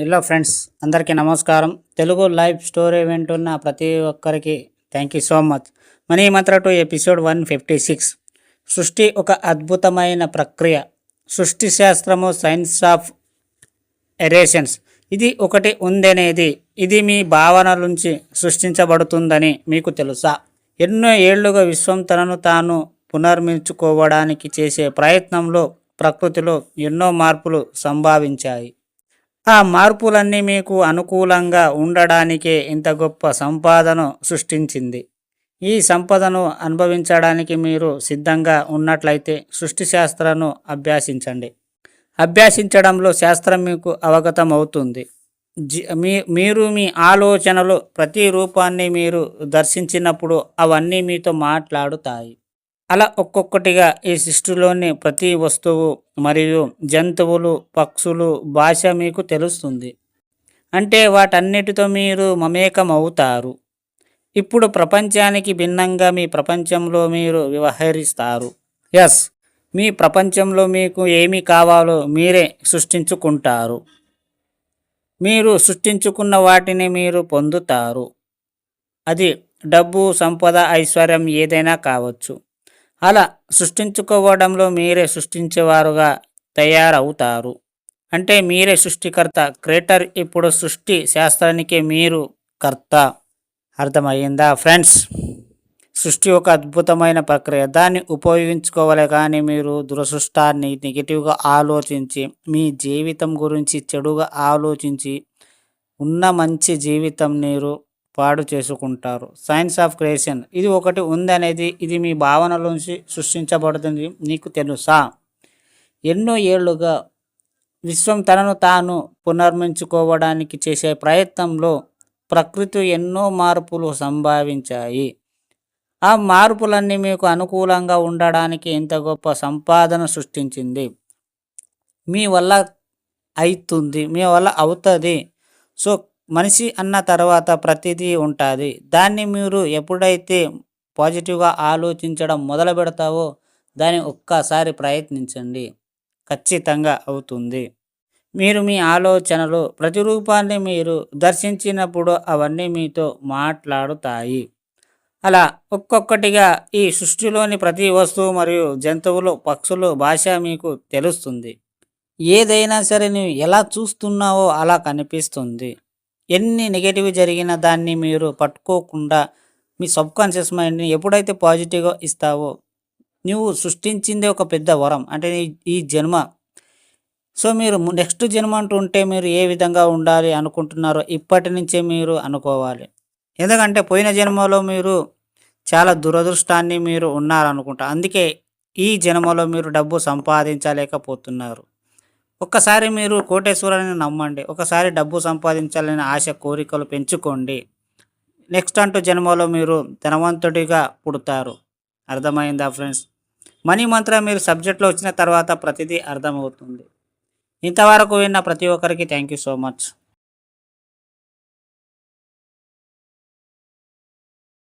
Hello friends అందరికీ నమస్కారం. Telugu live story వింటున్న ప్రతి ఒక్కరికి thank you so much money mantra to episode one fifty six. సృష్టి ఒక అద్భుతమైన ప్రక్రియ. సృష్టి శాస్త్రము సైన్స్ ఆఫ్ ఎరేషన్స్. ఇది ఒకటి ఉందనేది. ఇది మీ భావన నుంచి సృష్టించబడుతుందని మీకు తెలుసా? ఎన్నో ఏళ్ళుగా విశ్వం తనను తాను పునర్మించుకోవడానికి చేసే ప్రయత్నంలో ప్రకృతిలో ఎన్నో మార్పులు సంభవించాయి. ఆ మార్పులన్నీ మీకు అనుకూలంగా ఉండడానికే ఇంత గొప్ప సంపాదన సృష్టించింది. ఈ సంపదను అనుభవించడానికి మీరు సిద్ధంగా ఉన్నట్లయితే సృష్టి శాస్త్రను అభ్యాసించండి. అభ్యాసించడంలో శాస్త్రం మీకు అవగతం అవుతుంది జి మీ మీరు మీ ఆలోచనలు ప్రతి రూపాన్ని మీరు దర్శించినప్పుడు అవన్నీ మీతో మాట్లాడుతాయి. అలా ఒక్కొక్కటిగా ఈ సృష్టిలోని ప్రతి వస్తువు మరియు జంతువులు పక్షులు భాష మీకు తెలుస్తుంది. అంటే వాటన్నిటితో మీరు మమేకం అవుతారు ఇప్పుడు ప్రపంచానికి భిన్నంగా మీ ప్రపంచంలో మీరు వ్యవహరిస్తారు. ఎస్ మీ ప్రపంచంలో మీకు ఏమి కావాలో మీరే సృష్టించుకుంటారు. మీరు సృష్టించుకున్న వాటిని మీరు పొందుతారు. అది డబ్బు సంపద ఐశ్వర్యం ఏదైనా కావచ్చు. అలా సృష్టించుకోవడంలో మీరే సృష్టించేవారుగా తయారవుతారు. అంటే మీరే సృష్టికర్త క్రియేటర్ ఇప్పుడు సృష్టి శాస్త్రానికి మీరు కర్త. అర్థమయ్యిందా ఫ్రెండ్స్? సృష్టి ఒక అద్భుతమైన ప్రక్రియ. దాన్ని ఉపయోగించుకోవాలి కానీ మీరు దురసృష్టాన్ని నెగిటివ్గా ఆలోచించి మీ జీవితం గురించి చెడుగా ఆలోచించి ఉన్న మంచి జీవితం మీరు పాడు చేసుకుంటారు. సైన్స్ ఆఫ్ క్రియేషన్ ఇది ఒకటి ఉందనేది ఇది మీ భావనలోంచి సృష్టించబడుతుంది. నీకు తెలుసా? ఎన్నో ఏళ్ళుగా విశ్వం తనను తాను పునర్మించుకోవడానికి చేసే ప్రయత్నంలో ప్రకృతి ఎన్నో మార్పులు సంభవించాయి. ఆ మార్పులన్నీ మీకు అనుకూలంగా ఉండడానికి ఇంత గొప్ప సంపాదన సృష్టించింది. మీ వల్ల అవుతుంది మీ వల్ల అవుతుంది. సో మనిషి అన్న తర్వాత ప్రతిదీ ఉంటుంది. దాన్ని మీరు ఎప్పుడైతే పాజిటివ్గా ఆలోచించడం మొదలు పెడతావో దాన్ని ఒక్కసారి ప్రయత్నించండి. ఖచ్చితంగా అవుతుంది. మీరు మీ ఆలోచనలు ప్రతిరూపాన్ని మీరు దర్శించినప్పుడు అవన్నీ మీతో మాట్లాడుతాయి. అలా ఒక్కొక్కటిగా ఈ సృష్టిలోని ప్రతి వస్తువు మరియు జంతువులు పక్షులు భాష మీకు తెలుస్తుంది. ఏదైనా సరే నువ్వు ఎలా చూస్తున్నావో అలా కనిపిస్తుంది. ఎన్ని నెగటివ్ జరిగిన దాన్ని మీరు పట్టుకోకుండా మీ సబ్కాన్షియస్ మైండ్ని ఎప్పుడైతే పాజిటివ్గా ఇస్తావో నువ్వు సృష్టించిందే ఒక పెద్ద వరం. అంటే ఈ- జన్మ. సో మీరు నెక్స్ట్ జన్మ అంటూ ఉంటే మీరు ఏ విధంగా ఉండాలి అనుకుంటున్నారో ఇప్పటి నుంచే మీరు అనుకోవాలి. ఎందుకంటే పోయిన జన్మలో మీరు చాలా దురదృష్టాన్ని మీరు ఉన్నారనుకుంటా. అందుకే ఈ జన్మలో మీరు డబ్బు సంపాదించలేకపోతున్నారు. ఒక్కసారి మీరు కోటేశ్వరాన్ని నమ్మండి. ఒకసారి డబ్బు సంపాదించాలని ఆశ కోరికలు పెంచుకోండి. నెక్స్ట్ అంటూ జన్మలో మీరు ధనవంతుడిగా పుడతారు. అర్థమైందా ఫ్రెండ్స్? మనీ మంత్రం మీరు సబ్జెక్ట్లో వచ్చిన తర్వాత ప్రతిదీ అర్థమవుతుంది. ఇంతవరకు విన్న ప్రతి ఒక్కరికి థ్యాంక్ యూ సో మచ్.